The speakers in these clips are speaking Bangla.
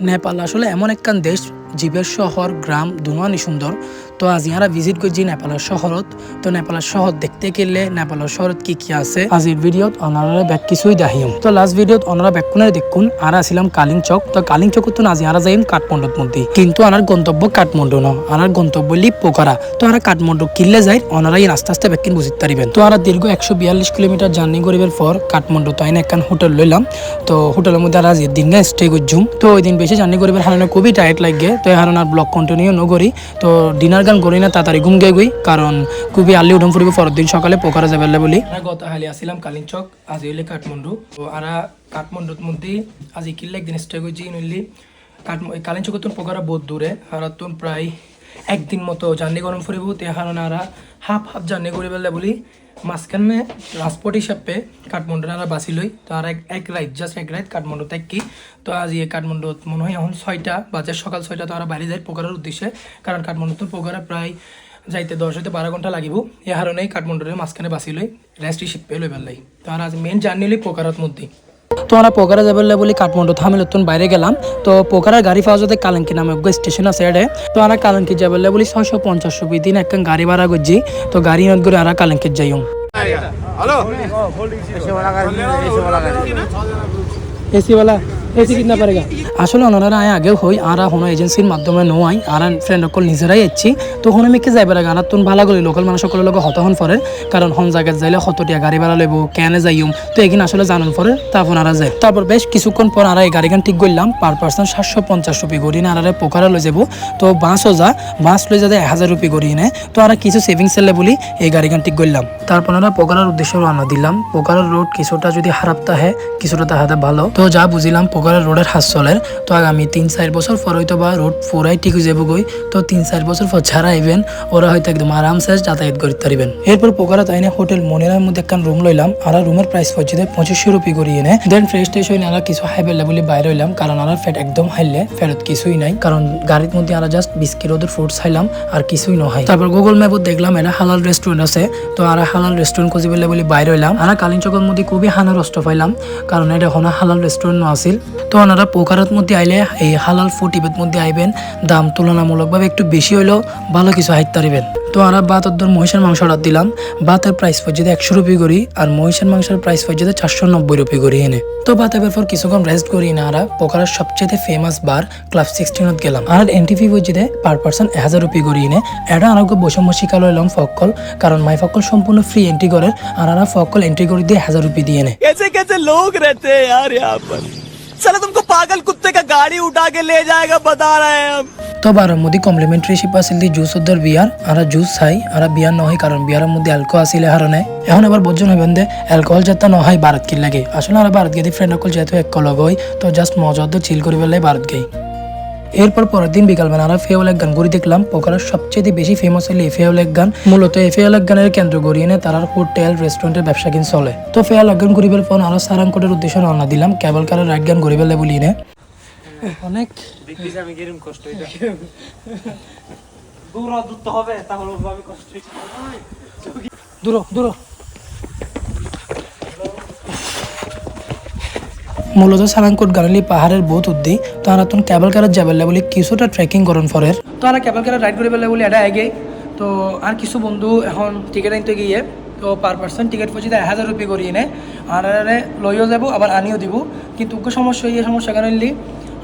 নেপাল আসলে এমন একখান দেশ জীবের শহর, গ্রাম দুনানি সুন্দর তো আজ ইয়ারা ভিজিট করছি নেপালের শহরত। তো নেপালের শহর দেখতে গেলে নেপালের শহরত কি কি আছে? আজির ভিডিওত অনারা ব্যাগ কিছুই দেখিম। তো লাস্ট ভিডিওত অনারা ব্যাগ কোনে দেখুন, আর আসিলাম কালিং চক। তো কালিং চক তো আজি আরা যাইম কাঠমান্ডুর মধ্যে। কিন্তু আনার গন্তব্য কাঠমান্ডু ন আনার গন্তব্য লি পোকারা তো আরা কাঠমান্ডু কিনলে যাই অনারা এই আস্তে আস্তে ব্যাগকিন বুঝতে পারিবেন। তো আরা দীর্ঘ একশো বিয়াল্লিশ কিলোমিটার জার্নি করিবার পর কাঠমান্ডু তো আইন একখান হোটেল লইলাম। তো হোটেলের মধ্যে আর আজির দিন স্টে করছুম তো ওই দিন বেশি জার্নি করিবার হারানো খুবই টায়ার্ড লাগে। তো এখন আর ব্লগ কন্টিনিউ নগরি। তো ডিনার গান করি না, তাড়াতাড়ি ঘুম গে গই, কারণ খুবই আর্লি উঠম ফুরিব, পরের দিন সকালে পোকারা যাবে বলি গত হালি আসিলাম কালিংচক আজ হইলে কাঠমান্ডু। তো আরা কাঠমান্ডুর মধ্যে আজ কিল্লা একদিন স্টে করছি নইলি কাঠ কালিঞ্চক তো পোকারা বহুত দূরে আর তো প্রায় একদিন মতো জার্নি গরম ফুরিব, তে হারণ হাফ হাফ জার্নি করি পেলে বলি মাঝখানে রাজপট হিসাবে কাঠমান্ডু আর বাসি লই তো আর এক এক রাইট জাস্ট এক রাইট কাঠমান্ডু থাকি তো আজ ইয়ে কাঠমান্ডুত মনে হয় এখন ছয়টা বাজে, সকাল ছয়টা, তো আর বাইরে যায় পোকারের উদ্দেশ্যে কারণ কাঠমান্ডু তো পোকারা প্রায় যাইতে দশ হইতে বারো ঘণ্টা লাগিব। এ হারণেই কাঠমান্ডুরে মাঝখানে বাসি লই রেস্ট হিসেবে লই পেলাই তো আর আজ মেন জার্নি লই পোকারত মধ্যে তো আমরা পোকারা যাবে বলে কাঠমান্ডু। থামিল তুন বাইরে গেলাম। তো পোকারার গাড়ি পাওয়া যাতে কালঙ্কি নামে একটা স্টেশন আছে এডে। তো আমরা কালঙ্কি যাবে বলে ছয়শো পঞ্চাশ রুপি। দিন একখান গাড়ি ভাড়া করছি। তো গাড়ি নদ করে আমরা কালঙ্কিত যাইম हेलो এসি वाला এসি আসলে ওনারা আয় আগে হই, আর হনো এজেন্সির মাধ্যমে নো আই আর ফ্রেন্ড সকল নিজেরাই এসছি তো হনো মিকে যাইবে লাগে আর তুন ভালো করে, লোকাল মানুষ সকলের লগে হত হন ফরে কারণ হন জায়গায় যাইলে হতটিয়া গাড়ি ভাড়া লইব, কেনে যাইম তো এখানে আসলে জানান পরে, তারপর আর যায়। তারপর বেশ কিছুক্ষণ পর আর এই গাড়ি গান ঠিক করলাম, পার পার্সন সাতশো পঞ্চাশ রুপি করি না আর পোকারা লই যাব তো বাঁশও যা বাঁশ লই যাতে এক হাজার রুপি করি নে। তো আর কিছু সেভিংস এলে বলি এই গাড়ি গান ঠিক করলাম। তারপর আমরা পোকারার উদ্দেশ্যে রওনা দিলাম। পোকারার রোড কিছুটা যদি খারাপ তাহে কিছুটা তাহাতে ভালো। তো যা বুঝিলাম পোকারার রোডের হাস চলের। তো আগামী তিন চার বছর পর হয়তো বা রোড পুরাই ঠিক হয়ে যাব গই তো তিন চার বছর পর ছাড়া আইবেন, ওরা হয়তো একদম আরামসে যাতায়াত করতে পারবেন। এরপর পোকারা তাইনে হোটেল মনিরার মধ্যে একখান রুম লইলাম, আর রুমের প্রাইস পড়ছে পঁচিশশো রুপি করি এনে দেন ফ্রেশ ট্রেশ হইলে আর কিছু হাই বেলা বলে বাইরে হইলাম, কারণ আর ফ্যাট একদম হাইলে ফেরত কিছুই নাই। কারণ গাড়ির মধ্যে আর জাস্ট বিস্কিট ওদের ফ্রুটস খাইলাম, আর কিছুই নয় তারপর গুগল ম্যাপত দেখলাম এটা হালাল রেস্টুরেন্ট আছে। তো আর হালাল রেস্টুরেন্ট খুঁজি পেলে বলে বাইরে হইলাম। আর কালিন চকের মধ্যে খুবই হানা রষ্ট পাইলাম, কারণ এটা হনা হালাল রেস্টুরেন্ট আছিল। তো ওনারা পোকারত মধ্যে আইলে, এই হালাল ফুড মধ্যে আইবেন, দাম তুলনামূলকভাবে একটু বেশি হইলেও ভালো কিছু হাইতে তো আমরা বাত অর্ধর মহিষের মাংস অর্ডার দিলাম, বাতের প্রাইস পর্যন্ত একশো রুপি করি, আর মহিষের মাংসের প্রাইস পর্যন্ত চারশো নব্বই রুপি করি এনে। তো ভাতের পর কিছুক্ষণ রেস্ট করি না আমরা পোকারার সবচেয়ে ফেমাস বার ক্লাব সিক্সটিনত গেলাম। আর এনটিভি পর্যন্ত পার পার্সন এক হাজার রুপি করি এনে। এটা আরোগ্য বৈষম্য শিকাল হইলাম ফকল কারণ মাই ফকল সম্পূর্ণ ফ্রি এন্ট্রি করে, আর আমরা ফকল এন্ট্রি করে দিয়ে হাজার রুপি দিয়ে এনে। লোক রেতে लोग रहते हैं यार यहाँ पर चलो तुमको पागल कुत्ते का गाड़ी उठा के ले जाएगा बता रहे हैं हम তো বারের মধ্যে কমপ্লিমেন্টারি শিপ আছিল দি জুস ওদের বিয়ার আর জুস চাই আর বিয়ার নহয় কারণ বিয়ারের মধ্যে অ্যালকোহল আসিলে হারণে এখন এবার বোঝন হইবেন দে অ্যালকোহল যাতে নহয় ভারত কি লাগে আসলে আর ভারত গিয়ে ফ্রেন্ড সকল যেহেতু এক লগ হই তো জাস্ট মজা তো চিল করি পেলাই ভারত গেই এরপর পরের দিন বিকালবেলা আমরা এক গান ঘুরি দেখলাম। পোকারের সবচেয়ে বেশি ফেমাস হলে এই ফেওল এক গান। মূলত এই ফেওল এক গানের কেন্দ্র গড়িয়ে এনে তারা হোটেল রেস্টুরেন্টের ব্যবসা কিন চলে। তো ফেওল এক গান ঘুরিবের পর আরও সারাংকটের উদ্দেশ্যে রওনা দিলাম। কেবল কারের এক গান ঘুরি পেলে বলি নে অনেক দূর দূর মূলত সালাঙ্কুট গানালি পাহাড়ের বহুত উদ্দি তারা তুন কেবল কারের যাবেলে বলে কিছুটা ট্রেকিং করুন ফরের। তো আমরা কেবল কারের রাইড করে বলে এটা আগে তো আর কিছু বন্ধু এখন টিকিট আনতে গিয়ে, তো পার পার্সন টিকিট পড়ছি এক হাজার রুপি করিয়ে নে আর আরে লইও যাব, আবার আনিও দিব। কিন্তু ওকে সমস্যা এই সমস্যা কারণ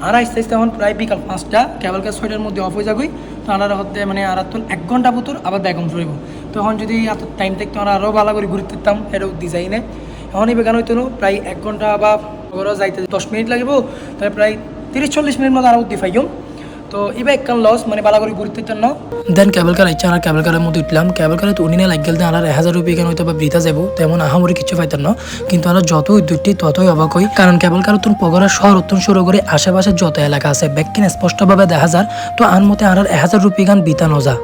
আর আস্তে আস্তে এখন প্রায় বিকাল পাঁচটা কেবল কার ছয়টার মধ্যে অফ হয়ে যাবই। তো আর হতে মানে আর তো এক ঘণ্টা পুতুর, আবার ব্যাগম ফুরিব তো এখন যদি এত টাইম থাকতো, আমরা আরও ভালো করে ঘুরতে দিতাম এটা ডিজাইনে এখন এই বেগান হইতো প্রায় এক ঘণ্টা বা ওরা যাইতে দশ মিনিট লাগিব তাহলে প্রায় তিরিশ চল্লিশ মিনিট মতো আরও দি ফাইম তো এবার একখান লস মানে করে ঘুরতে জন্য। দেন কেবল কার ইচ্ছা আর কেবল কারের মধ্যে উঠলাম। কেবল কারে উনি না লাগ গেল আর এক হাজার রুপি কেন হয়তো বা বৃথা যাব তেমন আহামরি কিছু পাইতেন না। কিন্তু আমরা যত উদ্যোগটি, ততই অবাক হই, কারণ কেবল কার উত্তর পগরা শহর উত্তর শুরু করে আশেপাশে যত এলাকা আছে ব্যাগকিন স্পষ্টভাবে দেখা যার, তো আন মতে আর এক হাজার রুপি গান বিতা নজা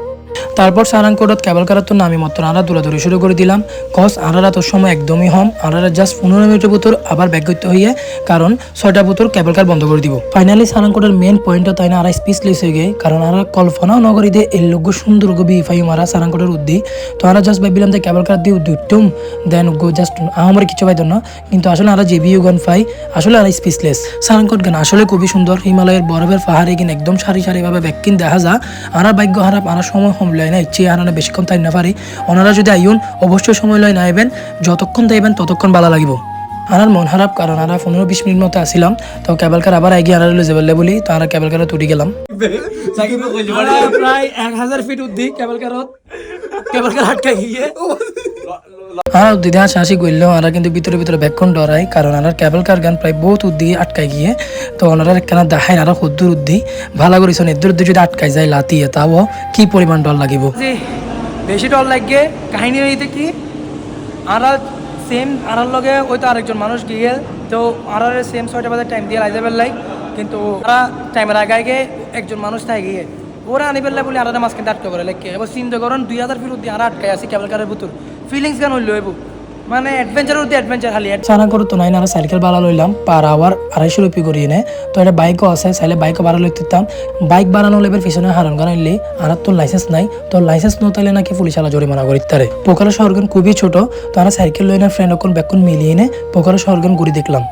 তারপর সারাংকোটত কেবল তো নামি মতো আরা দৌড়াদৌড়ি শুরু করে দিলাম। কস আরারা তোর সময় একদমই হম আরারা জাস্ট পনেরো মিনিটের ভিতর আবার ব্যাক করতে হইয়ে, কারণ ছয়টা ভিতর কেবল কার বন্ধ করে দিব। ফাইনালি সারাংকোটের মেন পয়েন্টটা তাই না আরা স্পিচলেস হয়ে গিয়ে কারণ আরা কল্পনাও নগরী দিয়ে এই লোক সুন্দর গো বিফাই মারা সারাংকোটের উদ্দি। তো আরা জাস্ট ভাবিলাম যে কেবল কার দিয়ে দুইটুম দেন গো জাস্ট আমার কিছু পাইতো না, কিন্তু আসলে আরা বিউ গান পাই, আসলে আরা স্পিচলেস সারাংকোট গান আসলে খুবই সুন্দর, হিমালয়ের বরফের পাহাড়ে কিন একদম সারি সারিভাবে ব্যাকিন দেখা যা আনার ভাগ্য হারাপ আনার সময় হম লয় না ইচ্ছে বেশি বেশিক্ষণ তাই না পারি ওনারা যদি আইন অবশ্যই সময় লয় না আইবেন যতক্ষণ তাইবেন ততক্ষণ ভালো লাগিব। আনার মন খারাপ, কারণ আনা পনেরো বিশ মিনিট মতো আসিলাম তো কেবল কার আবার আগে আনার যাবে বলি, তো আনার কেবল কারে তুটি গেলাম প্রায় এক হাজার ফিট উদ্দি কেবল কারত কেবল গিয়ে আর দিদি হাসি হাসি করল ওরা কিন্তু ভিতরে ভিতরে ব্যাকক্ষণ ডরাই কারণ আর কেবল কার গান প্রায় বহুত উদ্দি আটকাই গিয়ে, তো ওনারা একখানা দেখায় আর সদ্দুর উদ্দি, ভালো করেছেন এদের উদ্দি যদি আটকাই যায় লাতিয়ে তাও কি পরিমাণ ডর লাগিব? বেশি ডর লাগে কাহিনী হইতে কি আরা সেম আরার লগে ওই তো আরেকজন মানুষ গিয়ে তো আরার সেম ছয়টা বাজার টাইম দিয়ে লাইতে পারলাই কিন্তু ওরা টাইমের আগে আগে একজন মানুষ থাকে গিয়ে, ওরা আনি পেলে বলে আরাটা মাঝখানে আটকে করে লাগে এবার চিন্তা করেন, দুই হাজার ফিট দিয়ে আরা আটকাই আছে কেবল কারের ভিতর। ফিলিংস গান হইল মানে অ্যাডভেঞ্চার উদ্দি অ্যাডভেঞ্চার খালি। তো নাই না সাইকেল ভাড়া লইলাম, পার আওয়ার আড়াইশো রুপি করিয়ে এনে। তো এটা বাইকও আছে, চাইলে বাইকও ভাড়া লই দিতাম বাইক বাড়ানো লেবের পিছনে হারান গান হইলে আর তোর লাইসেন্স নাই। তো লাইসেন্স নতালে নাকি পুলিশ আলা জরিমানা করি তারে। পোকারা শহরগান খুবই ছোট, তো আর সাইকেল লইনা ফ্রেন্ড অকন ব্যাকুন মিলিয়ে নে পোকারা শহরগান ঘুরি দেখলাম।